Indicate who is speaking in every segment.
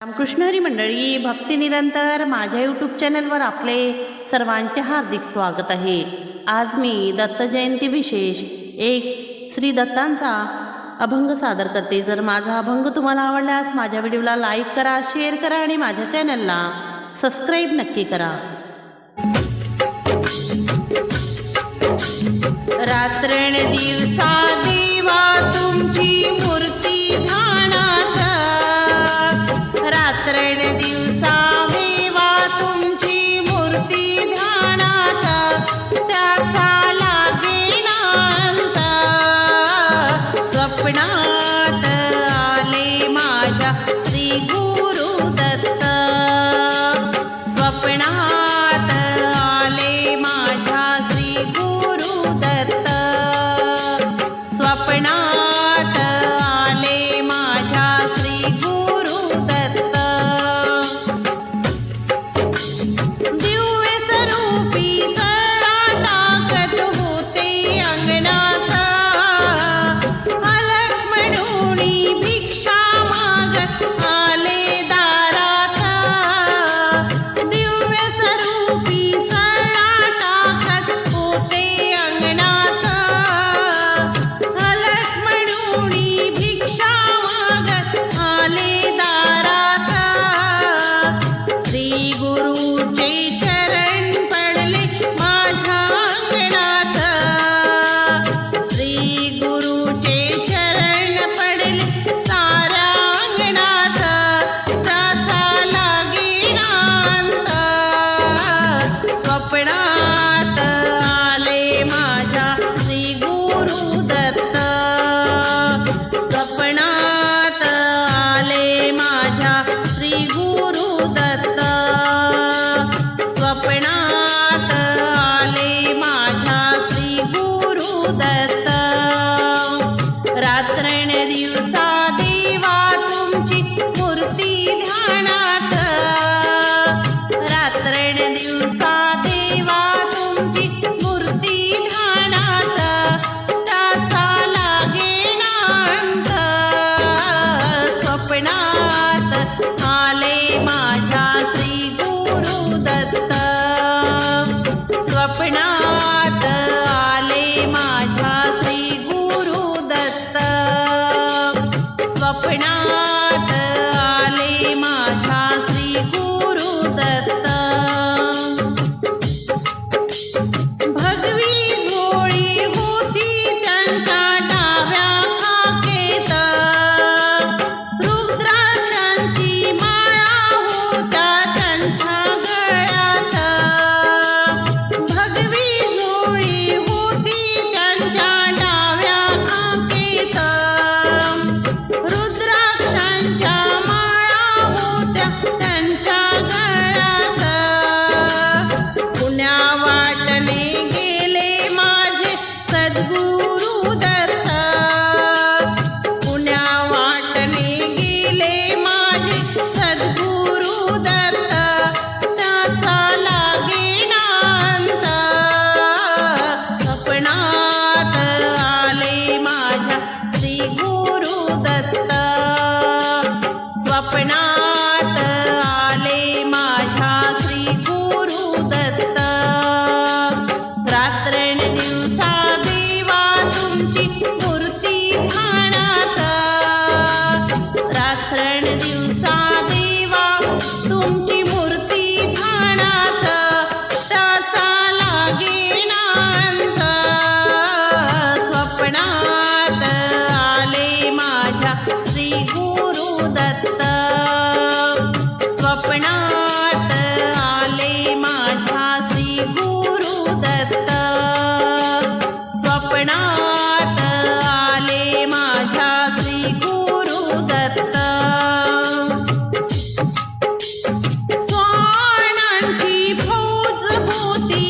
Speaker 1: रामकृष्णहरी मंडळी भक्ती निरंतर माझ्या यूट्यूब चॅनलवर आपले सर्वांचे हार्दिक स्वागत आहे. आज मी दत्त जयंती विशेष एक श्री दत्तांचा अभंग सादर करते. जर माझा अभंग तुम्हाला आवडल्यास माझ्या व्हिडिओला लाईक करा शेअर करा आणि माझ्या चॅनलला सबस्क्राईब नक्की करा. रात्रेने दिवसा रात्रण दिवसा ಗುರುದತ್ತ गुरु दत्त आले माझ्या श्री गुरु दत्त. होती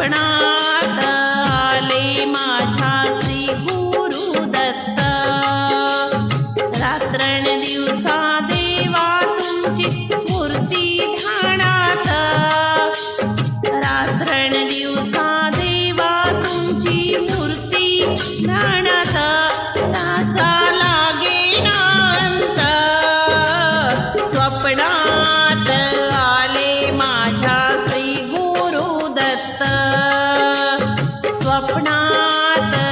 Speaker 1: स्वप्नात आले माझ्यासी गुरु दत्त. रात्रण दिवसा देवा तुमची मूर्ती ध्यानात. रात्रण दिवसा भवनात्